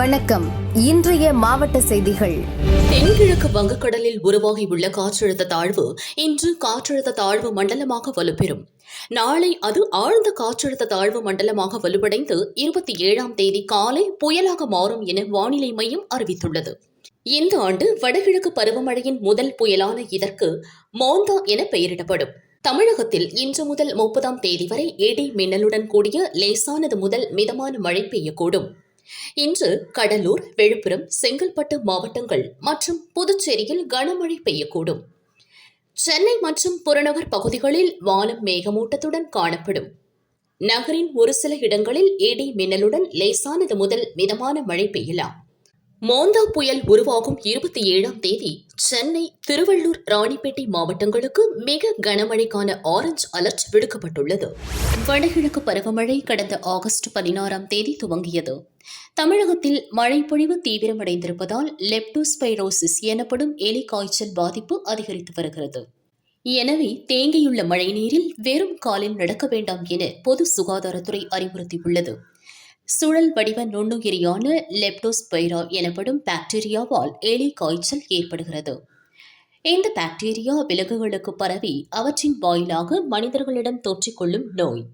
வணக்கம். இன்றைய மாவட்ட செய்திகள். தென்கிழக்கு வங்கக்கடலில் உருவாகியுள்ள காற்றழுத்த தாழ்வு இன்று காற்றழுத்த தாழ்வு மண்டலமாக வலுப்பெறும். நாளை அது ஆழ்ந்த காற்றழுத்த தாழ்வு மண்டலமாக வலுவடைந்து இருபத்தி ஏழாம் தேதி காலை புயலாக மாறும் என வானிலை மையம் அறிவித்துள்ளது. இந்த ஆண்டு வடகிழக்கு பருவமழையின் முதல் புயலான இதற்கு மோந்தா என பெயரிடப்படும். தமிழகத்தில் இன்று முதல் முப்பதாம் தேதி வரை இடி மின்னலுடன் கூடிய லேசானது முதல் மிதமான மழை பெய்யக்கூடும். இன்று கடலூர் விழுப்புரம் செங்கல்பட்டு மாவட்டங்கள் மற்றும் புதுச்சேரியில் கனமழை பெய்யக்கூடும். சென்னை மற்றும் புறநகர் பகுதிகளில் வானம் மேகமூட்டத்துடன் காணப்படும். நகரின் ஒரு சில இடங்களில் இடி மின்னலுடன் லேசானது முதல் மிதமான மழை பெய்யலாம். மோந்தா புயல் உருவாகும் இருபத்தி ஏழாம் தேதி சென்னை திருவள்ளூர் ராணிப்பேட்டை மாவட்டங்களுக்கு மிக கனமழைக்கான ஆரஞ்சு அலர்ட் விடுக்கப்பட்டுள்ளது. வடகிழக்கு பருவமழை கடந்த ஆகஸ்ட் பதினாறாம் தேதி துவங்கியது. தமிழகத்தில் மழைப்பொழிவு தீவிரமடைந்திருப்பதால் லெப்டோஸ்பைரோசிஸ் எனப்படும் எலி காய்ச்சல் பாதிப்பு அதிகரித்து வருகிறது. எனவே தேங்கியுள்ள மழைநீரில் வெறும் காலில் நடக்க வேண்டாம் என பொது சுகாதாரத்துறை அறிவுறுத்தியுள்ளது. சுழல் வடிவ நுண்ணுயிரியான லெப்டோஸ்பைரா எனப்படும் பாக்டீரியாவால் எலி காய்ச்சல் ஏற்படுகிறது. இந்த பாக்டீரியா விலங்குகளுக்கு பரவி அவற்றின் வாயிலாக மனிதர்களிடம் தொற்றிக்கொள்ளும் நோய்.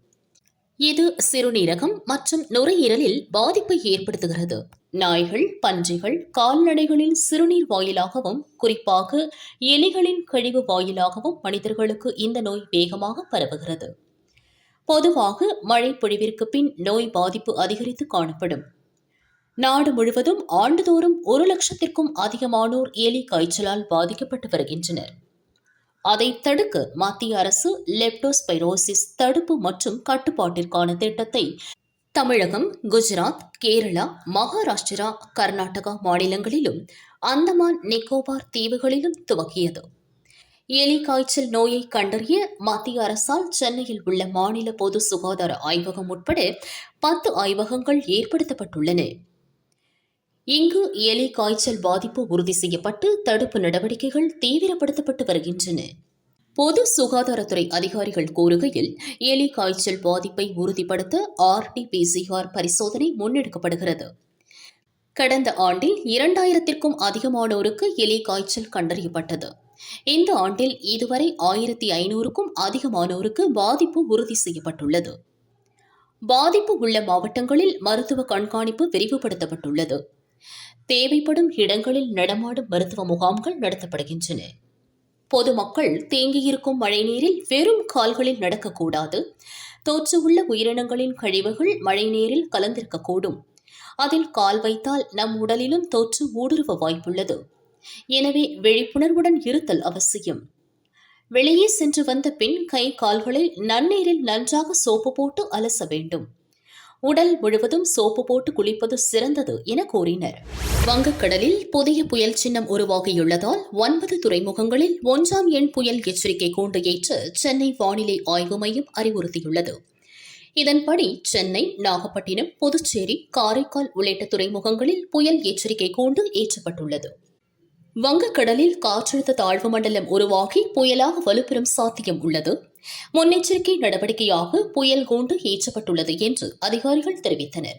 இது சிறுநீரகம் மற்றும் நுரையீரலில் பாதிப்பை ஏற்படுத்துகிறது. நாய்கள் பன்றிகள் கால்நடைகளின் சிறுநீர் வாயிலாகவும் குறிப்பாக எலிகளின் கழிவு வாயிலாகவும் மனிதர்களுக்கு இந்த நோய் வேகமாக பரவுகிறது. பொதுவாக மழை பொழிவிற்கு பின் நோய் பாதிப்பு அதிகரித்து காணப்படும். நாடு முழுவதும் ஆண்டுதோறும் ஒரு லட்சத்திற்கும் அதிகமானோர் எலி காய்ச்சலால் பாதிக்கப்பட்டு வருகின்றனர். அதை தடுக்க மத்திய அரசு லெப்டோஸ்பைரோசிஸ் தடுப்பு மற்றும் கட்டுப்பாட்டிற்கான திட்டத்தை தமிழகம் குஜராத் கேரளா மகாராஷ்டிரா கர்நாடகா மாநிலங்களிலும் அந்தமான் நிக்கோபார் தீவுகளிலும் துவக்கியது. எலி காய்ச்சல் நோயை கண்டறிய மத்திய அரசால் சென்னையில் உள்ள மாநில பொது சுகாதார ஆய்வகம் உட்பட பத்து ஆய்வகங்கள் ஏற்படுத்தப்பட்டுள்ளன. இங்கு எலி காய்ச்சல் பாதிப்பு உறுதி செய்யப்பட்டு தடுப்பு நடவடிக்கைகள் தீவிரப்படுத்தப்பட்டு வருகின்றன. பொது சுகாதாரத்துறை அதிகாரிகள் கூறுகையில் எலி காய்ச்சல் பாதிப்பை உறுதிப்படுத்த ஆர்டிபிசிஆர் பரிசோதனை முன்னெடுக்கப்படுகிறது. கடந்த ஆண்டில் இரண்டாயிரத்திற்கும் அதிகமானோருக்கு எலி காய்ச்சல் கண்டறியப்பட்டது. இந்த ஆண்டில் இதுவரை ஆயிரத்தி ஐநூறுக்கும் அதிகமானோருக்கு பாதிப்பு உறுதி செய்யப்பட்டுள்ளது. பாதிப்பு உள்ள மாவட்டங்களில் மருத்துவ கண்காணிப்பு விரிவுபடுத்தப்பட்டுள்ளது. தேவைப்படும் இடங்களில் நடமாடும் மருத்துவ முகாம்கள் நடத்தப்படுகின்றன. பொதுமக்கள் தேங்கியிருக்கும் மழைநீரில் வெறும் கால்களில் நடக்கக்கூடாது. தோற்றுள்ள உயிரினங்களின் கழிவுகள் மழைநீரில் கலந்திருக்கக்கூடும். அதில் கால் வைத்தால் நம் உடலிலும் தோற்று ஊடுருவ வாய்ப்புள்ளது. எனவே விழிப்புணர்வுடன் இருத்தல் அவசியம். வெளியே சென்று வந்த பின் கை கால்களை நன்னீரில் நன்றாக சோப்பு போட்டு அலச வேண்டும். உடல் முழுவதும் சோப்பு போட்டு குளிப்பது சிறந்தது என கூறினர். வங்கக்கடலில் புதிய புயல் சின்னம் உருவாகியுள்ளதால் ஒன்பது துறைமுகங்களில் ஒன்றாம் எண் புயல் எச்சரிக்கை கூண்டு ஏற்ற சென்னை வானிலை ஆய்வு மையம் அறிவுறுத்தியுள்ளது. இதன்படி சென்னை நாகப்பட்டினம் புதுச்சேரி காரைக்கால் உள்ளிட்ட துறைமுகங்களில் புயல் எச்சரிக்கை கூண்டு ஏற்றப்பட்டுள்ளது. வங்கக்கடலில் காற்றழுத்த தாழ்வு மண்டலம் உருவாகி புயலாக வலுப்பெறும் சாத்தியம் உள்ளது. முன்னெச்சரிக்கை நடவடிக்கையாக புயல் கூண்டு ஏற்றப்பட்டுள்ளது என்று அதிகாரிகள் தெரிவித்தனர்.